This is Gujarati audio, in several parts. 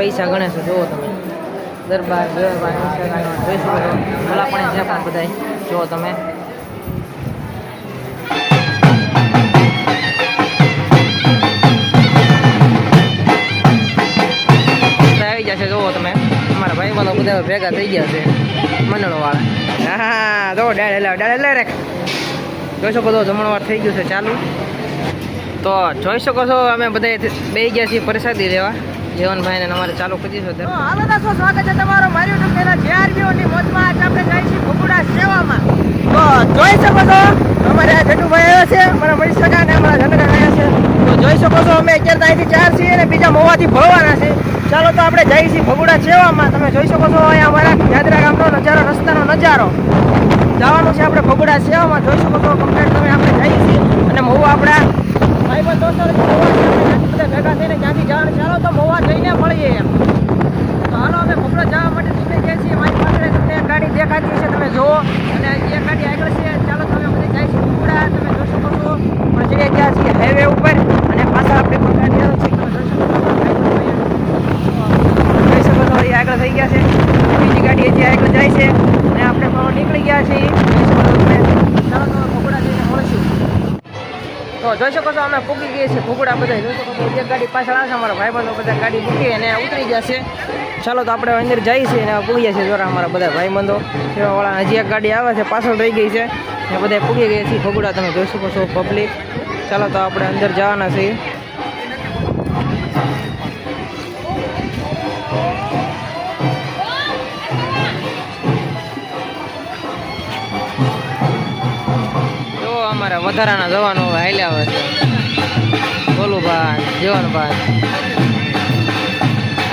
પૈસા ગણે છે, જુઓ તમે. દરબાર ભલા પણ છે પણ બધાય. જુઓ તમે. બધા આવી જશે જુઓ તમે. અમારા ભાઈ વાળા બધા ભેગા થઈ ગયા છે મંડળો વાળા હા જો ડાળ એટલે ડાળ એટલે રેખ. જોઈ શકો છો, જમણવાર થઈ ગયું છે, ચાલુ. તો જોઈ શકો છો, અમે બધા બે ગયા છીએ પ્રસાદી લેવા. જીવનભાઈ ને અમારે ચાલુ કરી દીધું તો હાલો સ્વાગત છે તમારો? મારી યુટ્યુબ ચેનલ જેઆરબીઓ ની મોજમાં આજે આપણે જઈએ છીએ ભગુડા સેવામાં. તો જોઈ શકો છો, અમારે જટુભાઈ આવ્યા છે, અમારા મળી શકા ને અમારા જનક આવ્યા છે. તો જોઈ શકો છો, અમે અત્યારે તો અહીંથી ચાર છીએ અને બીજા મોવાથી ભરવાના છે. ચાલો તો આપણે જઈએ છીએ ભગુડા સેવામાં. તમે જોઈ શકો છો અહીંયા અમારા યાદરા ગામનો નજારો, રસ્તાનો નજારો. જવાનું છે આપણે ભગુડા સેવામાં. જોઈ શકો છો કમ્પ્લેટ તમે આપણે જઈએ છીએ. અને મહુ આપણા ભાઈબંધ દોસ્તો મહુવા છે, આપણે બધા ચાલો તો મોવા જઈને મળીએ એમ. તો હાલો, અમે ભગડો જવા માટે નીકળી ગયા છીએ. મારી પાસે તમને ગાડી દેખાતી છે, તમે જુઓ. અને એક ગાડી આગળ છે. ચાલો તમે બધી જાય છે તમે જોઈ શકો છો પણ ચડી ગયા છીએ હાઈવે ઉપર. અને પાછા આપણે પણ ગાડી આવે છે તમે જોઈ શકો છો જોઈ શકો છો એ આગળ થઈ ગયા છે બીજી ગાડી હજી આગળ જાય છે અને આપણે પણ નીકળી ગયા છીએ જોઈ શકો છો તમે ચાલો તો ભગુડા જઈને મળીશું તો જોઈ શકો છો, અમે પૂકી ગઈએ છીએ ભૂગુડા બધા જોઈ શકો છો. એક ગાડી પાછળ આવશે છે, અમારા ભાઈબંધો બધા ગાડી મૂકી અને ઉતરી છે. ચાલો તો આપણે અંદર જઈએ છીએ અને પૂગી જશે છે જોરા અમારા બધા ભાઈબંધો. સેવાવાળા હજી એક ગાડી આવે છે, પાછળ રહી ગઈ છે. ને બધા પૂગી ગઈ છીએ ભૂગુડા તમે જોઈ શકો છો પબ્લિક ચાલો તો આપણે અંદર જવાના છીએ. અમારા વધારાના જવાનો હવે હાલ્યા આવે છે બોલું ભાઈ જીવનભાઈ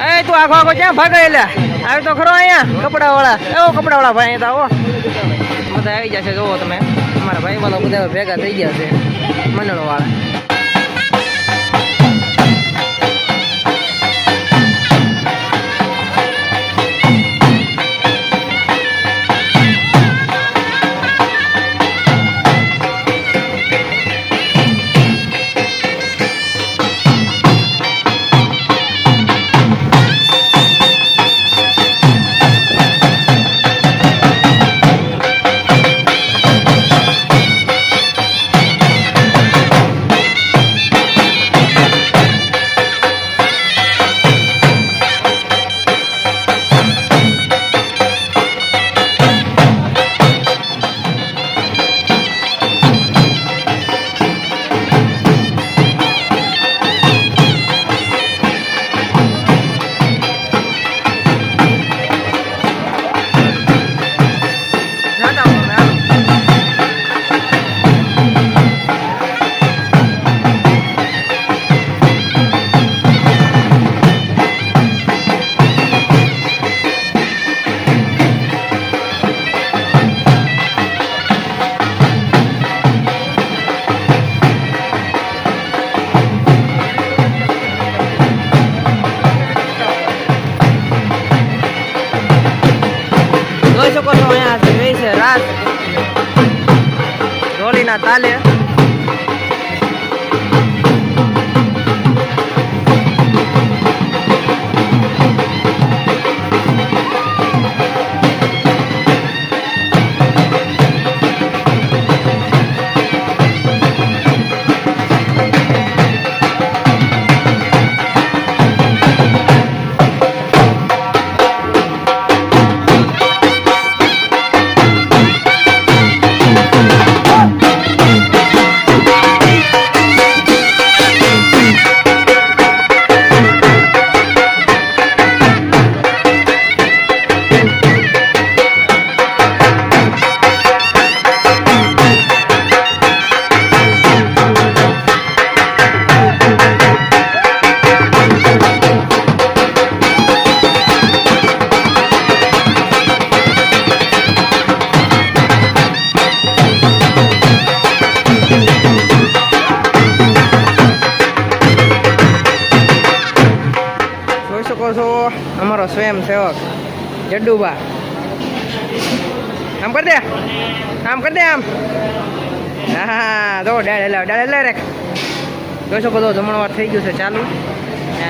એ, તું આખો આખો ક્યાં ભાગાયેલા આવે તો ખરો અહીંયા કપડા વાળા એવો કપડા વાળા ભાઈ અહીંયા આવો. બધા આવી જશે જોવો તમે. અમારા ભાઈ બધા ભેગા થઈ ગયા છે મંડળ છે તાલે. જડ્ડુબા આમ કરી દે. આમ કરી દે આમ. હા, જો ડાળ એટલે ડાળ એટલે રેખ. જોઈ શકો તો જમણવાર થઈ ગયું છે ચાલુ.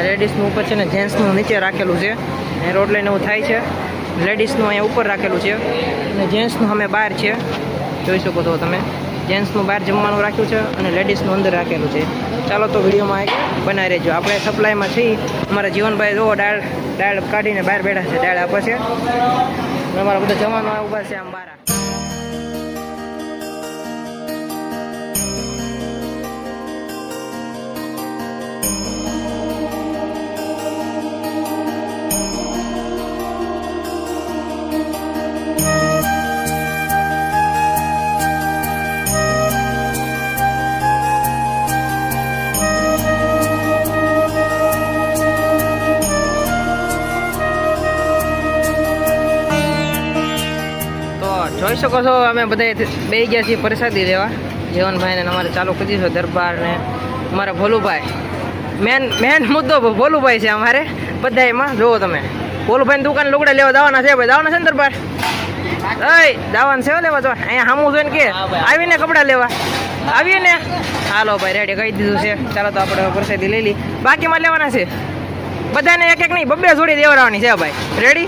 લેડીઝનું ઉપર છે ને જેન્ટ્સનું નીચે રાખેલું છે. અને રોડ લઈને એવું થાય છે. લેડીઝનું અહીંયા ઉપર રાખેલું છે. અને જેન્ટ્સનું અમે બહાર છે. જોઈ શકો છો તમે. જેન્ટ્સનું બહાર જમવાનું રાખ્યું છે અને લેડીઝનું અંદર રાખેલું છે. ચાલો તો વિડીયોમાં એક બનાવી રહેજો. આપણે સપ્લાયમાં છીએ. અમારા જીવનભાઈ જો ડાળ ડાળ કાઢીને બહાર બેઠા છે. ડાળ આપે છે. અમારા બધા જમવાનું ઊભા છે આમ બહાર જોઈ શકો છો અમે બધા બે ગયા છીએ પ્રસાદી લેવા. જીવનભાઈ ને અમારે ચાલુ કરી દીધો દરબાર ને અમારા ભોલુભાઈ. મેન મેન મુદ્દો ભોલુભાઈ છે અમારે બધા એમાં જોવો તમે. ભોલુભાઈ દુકાન લુગડા લેવા દાવાના છે ભાઈ. દાવાના છે ને દરબાર? અય દાવાના છે લેવા તો અહીંયા સામું જોઈને કે આવીને કપડાં લેવા. આવીએ ને હાલો ભાઈ રેડી કહી દીધું છે. ચાલો તો આપણે પ્રસાદી લઈ લઈ બાકીમાં લેવાના છે. બધાને એક એક નહીં બબ્બે જોડી દેવડાવવાની છે ભાઈ. રેડી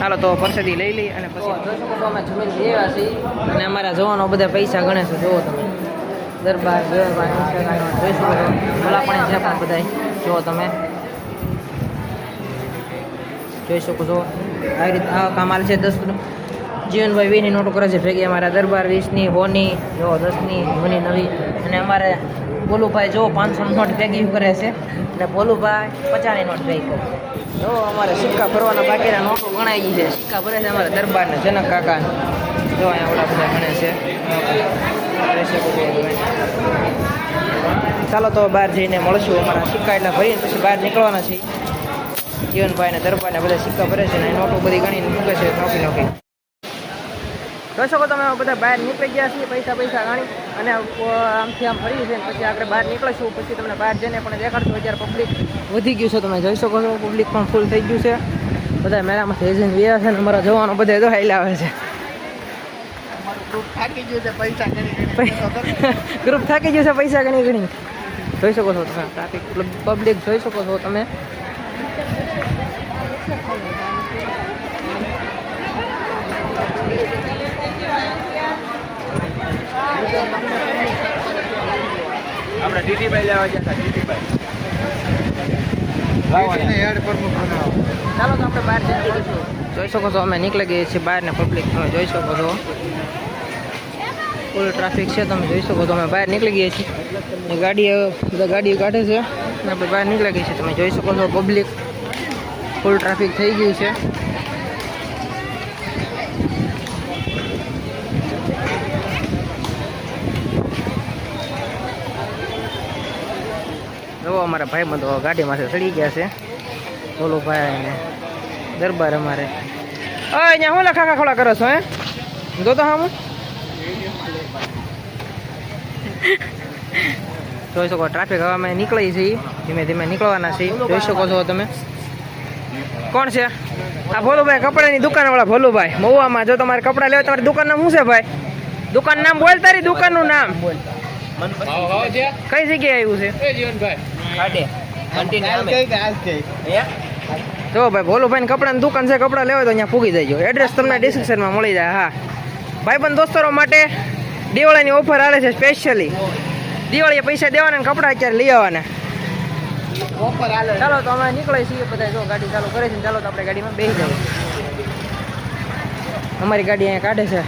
ચાલો તો પરસેદી લઈ લઈ અને પછી જોઈ જમીન લેવા છીએ. અને અમારા જવાનો બધા પૈસા ગણે છે, જુઓ તમે. દરબાર જોઈ જોઈ શકો છો ભલા પણ છે પણ બધા જુઓ તમે. જોઈ શકો છો. આવી રીતે આ કામ હાલ છે દસ જીવનભાઈ વીની નોટો કરે છે, ભેગી અમારા દરબાર વીસની, હોની, જો દસની, હોની નવી. અને અમારે ભોલુભાઈ જો પાંચસો નોટ ભેગી કરે છે અને ભોલુભાઈ પચાસની નોટ ભેગી કરે જો અમારે સિક્કા ભરવાના બાકીના નોટો ગણાઈ ગઈ છે. સિક્કા ભરે છે અમારા દરબારને, જનક કાકા જો અહીંયા ઓલા બધા ગણે છે. ચાલો તો બહાર જઈને મળશું અમારા સિક્કા એટલા ભરીને, પછી બહાર નીકળવાના છીએ. જીવનભાઈ દરબારને દરબાર બધા સિક્કા ભરે છે અને નોટો બધી ગણીને મૂકે છે નોકી નોકી જોઈ શકો તમે બધા બહાર નીકળી ગયા છીએ પૈસા પૈસા ગાણી અને આમથી આમ ફરી છે પછી આપણે બહાર નીકળીશું પછી તમને બહાર જઈને પણ દેખાડશું અત્યારે પબ્લિક વધી ગયું છે તમે જોઈ શકો છો પબ્લિક પણ ફૂલ થઈ ગયું છે. બધા મેળામાંથી એજન્ટ વ્યા છે ને અમારા જવાનો બધા તો હાઈલા આવે છે. ગયું ગ્રુપ થાકી ગયું છે પૈસા ઘણી ઘણી જોઈ શકો છો તમે ટ્રાફિક પબ્લિક જોઈ શકો છો તમે. આપણે ટીટીભાઈ લેવા ગયા ટીટીભાઈ હેડ ચાલો તો આપણે બહાર જોઈ શકો છો અમે નીકળી ગઈએ છીએ બહાર ને પબ્લિક તમે જોઈ શકો છો. ફૂલ ટ્રાફિક છે તમે જોઈ શકો છો અમે બહાર નીકળી ગયા છીએ. ગાડી બધા ગાડીઓ કાઢે છે. આપણે બહાર નીકળી ગઈ છે તમે જોઈ શકો છો પબ્લિક ફૂલ ટ્રાફિક થઈ ગયું છે. અમારા ભાઈ બંધો ગાડીમાંથી ચડી ગયા છે. બોલો ભાઈ ને દરબાર અમારે. અહીંયા હું લખા ખોળા કરો છો હે? જો તો હા જોઈ શકો ટ્રાફિક હવે અમે નીકળી છીએ. ધીમે ધીમે નીકળવાના છીએ. જોઈ શકો છો તમે. કોણ છે? આ ભોલુભાઈ કપડાની દુકાનવાળા ભોલુભાઈ. મહુવામાં જો તમારે કપડાં લેવા તમારી દુકાન નામ શું છે ભાઈ? દુકાન નામ બોલ તારી દુકાનનું નામ. કઈ જગ્યાએ આવ્યું છે? જો. ભાઈ ભોલુભાઈ કપડાની દુકાન છે કપડાં લેવા તો અહીંયા પૂગી જજો. એડ્રેસ તમને ડિસ્ક્રિપ્શનમાં મળી જાય હા. ભાઈબંધ દોસ્તરો માટે દિવાળીની ઓફર આવે છે સ્પેશિયલી દિવાળીએ પૈસા દેવાના અને કપડાં અત્યારે લઈ આવવાના. ઓફર આલે. ચાલો તો અમે નીકળીએ છીએ બધા જો ગાડી ચાલુ કરે છે ચાલો તો આપણે ગાડીમાં બેસી જઈએ અમારી ગાડી અહીંયા કાઢે છે.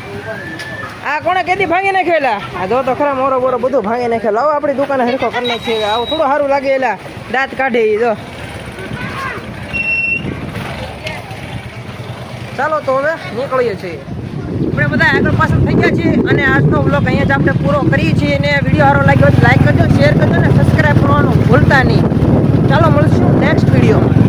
આ કોણે કેદી ભાંગી નાખેલા આ જો તો ખરા મોરો બોરો બધું ભાંગી નાખેલો આવો આપણી દુકાને હરખો કરી નાખીએ. આવું થોડું સારું લાગે એલા. દાંત કાઢે જો. ચાલો તો હવે નીકળીએ છીએ. આપણે બધા આગળ પાછળ થઈ ગયા છીએ અને આજનો બ્લોગ અહીંયા જ આપણે પૂરો કરીએ છીએ અને વીડિયો સારો લાગ્યો લાઈક કરજો શેર કરજો અને સબસ્ક્રાઈબ કરવાનું ભૂલતા નહીં. ચાલો મળશું નેક્સ્ટ વિડીયોમાં